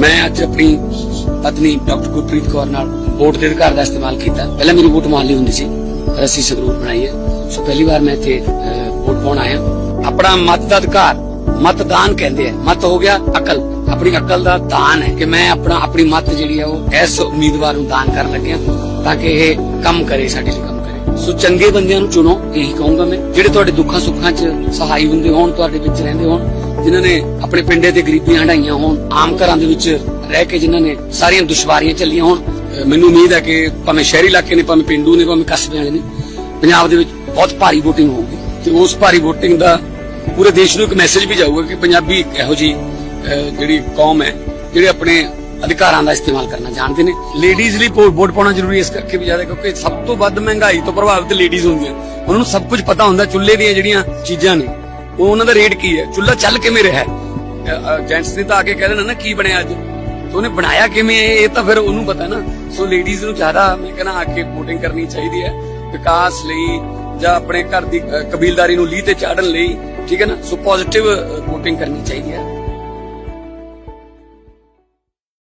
ਮੈਂ ਅੱਜ ਆਪਣੀ ਪਤਨੀ ਡਾਕਟਰ ਗੁਰਪ੍ਰੀਤ ਕੌਰ ਨਾਲ ਵੋਟ ਦੇ ਅਧਿਕਾਰ ਦਾ ਇਸਤੇਮਾਲ ਕੀਤਾ। ਪਹਿਲਾਂ ਮੇਰੀ ਵੋਟ ਮੁਹੱਲੀ ਹੁੰਦੀ ਸੀ ਅਸੀਂ ਸੰਗਰੂਰ ਬਣਾਈ ਹੈ ਸੋ ਪਹਿਲੀ ਵਾਰ ਮੈਂ ਇੱਥੇ ਵੋਟ ਪਾਉਣ ਆਇਆ। ਆਪਣਾ ਮਤ ਦਾ ਅਧਿਕਾਰ, ਮਤਦਾਨ ਕਹਿੰਦੇ ਆ। ਮਤ ਹੋ ਗਿਆ ਅਕਲ। ਆਪਣੀ ਅਕਲ ਦਾ ਦਾਨ ਹੈ ਕਿ ਮੈਂ ਆਪਣਾ, ਆਪਣੀ ਮਤ ਜਿਹੜੀ ਆ, ਉਹ ਇਸ ਉਮੀਦਵਾਰ ਨੂੰ ਦਾਨ ਕਰਨ ਲੱਗਿਆ ਤਾਂ ਕਿ ਇਹ ਕੰਮ ਕਰੇ, ਸਾਡੇ ਲਈ ਕੰਮ ਕਰੇ। ਸੋ ਚੰਗੇ ਬੰਦਿਆਂ ਨੂੰ ਚੁਣੋ, ਇਹੀ ਕਹੂੰਗਾ ਮੈਂ। ਜਿਹੜੇ ਤੁਹਾਡੇ ਦੁੱਖਾਂ ਸੁੱਖਾਂ 'ਚ ਸਹਾਈ ਹੁੰਦੇ ਹੋਣ, ਤੁਹਾਡੇ ਵਿੱਚ ਰਹਿੰਦੇ ਹੋਣ ਜਿਨ੍ਹਾਂ ਨੇ ਆਪਣੇ ਪਿੰਡੇ ਤੇ ਗਰੀਬੀਆਂ ਹੰਡਾਈਆਂ ਹੋਣ, ਆਮ ਘਰਾਂ ਦੇ ਵਿੱਚ ਰਹਿ ਕੇ ਜਿਨ੍ਹਾਂ ਨੇ ਸਾਰੀਆਂ ਦੁਸ਼ਵਾਰੀਆਂ ਚੱਲੀਆਂ ਹੋਣ ਮੈਨੂੰ ਉਮੀਦ ਹੈ ਕਿ ਭਾਵੇਂ ਸ਼ਹਿਰੀ ਇਲਾਕੇ ਨੇ, ਭਾਵੇਂ ਪਿੰਡੂ ਨੇ, ਭਾਵੇਂ ਕਸਬੇ ਵਾਲੇ ਨੇ, ਪੰਜਾਬ ਦੇ ਵਿੱਚ ਬਹੁਤ ਭਾਰੀ VOTING ਹੋਊਗੀ। ਤੇ ਉਸ ਭਾਰੀ VOTING ਦਾ ਪੂਰੇ ਦੇਸ਼ ਨੂੰ ਇੱਕ ਮੈਸੇਜ ਵੀ ਜਾਊਗਾ ਕਿ ਪੰਜਾਬੀ ਇੱਕ ਇਹੋ ਜੀ ਜਿਹੜੀ ਕੌਮ ਹੈ, ਜਿਹੜੇ ਆਪਣੇ ਅਧਿਕਾਰਾਂ ਦਾ ਇਸਤੇਮਾਲ ਕਰਨਾ ਜਾਣਦੇ ਨੇ। ਲੇਡੀਜ਼ ਲਈ ਵੋਟ ਪਾਉਣਾ ਜ਼ਰੂਰੀ ਇਸ ਕਰਕੇ ਵੀ ਜ਼ਿਆਦਾ, ਕਿਉਂਕਿ ਸਭ ਤੋਂ ਵੱਧ ਮਹਿੰਗਾਈ ਤੋਂ ਪ੍ਰਭਾਵਿਤ ਲੇਡੀਜ਼ ਹੁੰਦੀਆਂ ਉਹਨਾਂ ਨੂੰ ਸਭ ਕੁਝ ਪਤਾ ਹੁੰਦਾ, ਚੁੱਲ੍ਹੇ ਦੀਆਂ ਜਿਹੜੀਆਂ ਚੀਜ਼ਾਂ ਨੇ ਉਹ ਉਹਨਾਂ ਦਾ ਰੇਟ ਕੀ ਹੈ? ਚੁੱਲ੍ਹਾ ਚੱਲ ਕਿਵੇਂ ਰਿਹਾ ਜੈਂਟਸ ਨੇ ਤਾਂ ਆ ਕੇ ਕਹਿ ਦੇਣਾ ਨਾ, ਕੀ ਬਣਿਆ ਅੱਜ? ਤੇ ਉਹਨੇ ਬਣਾਇਆ ਕਿਵੇਂ ਇਹ ਤਾਂ ਫਿਰ ਉਹਨੂੰ ਪਤਾ ਨਾ। ਸੋ ਲੇਡੀਜ਼ ਨੂੰ ਜ਼ਿਆਦਾ ਮੈਂ ਕਹਿੰਦਾ ਆ ਕੇ VOTING ਕਰਨੀ ਚਾਹੀਦੀ ਹੈ। ਵਿਕਾਸ ਲਈ ਜਾਂ ਆਪਣੇ ਘਰ ਦੀ ਕਬੀਲਦਾਰੀ ਨੂੰ ਲੀਹ ਤੇ ਚਾੜਨ ਲਈ, ਠੀਕ ਹੈ ਨਾ? ਸੋ ਪੋਜ਼ਿਟਿਵ ਵੋਟਿੰਗ ਕਰਨੀ ਚਾਹੀਦੀ ਹੈ।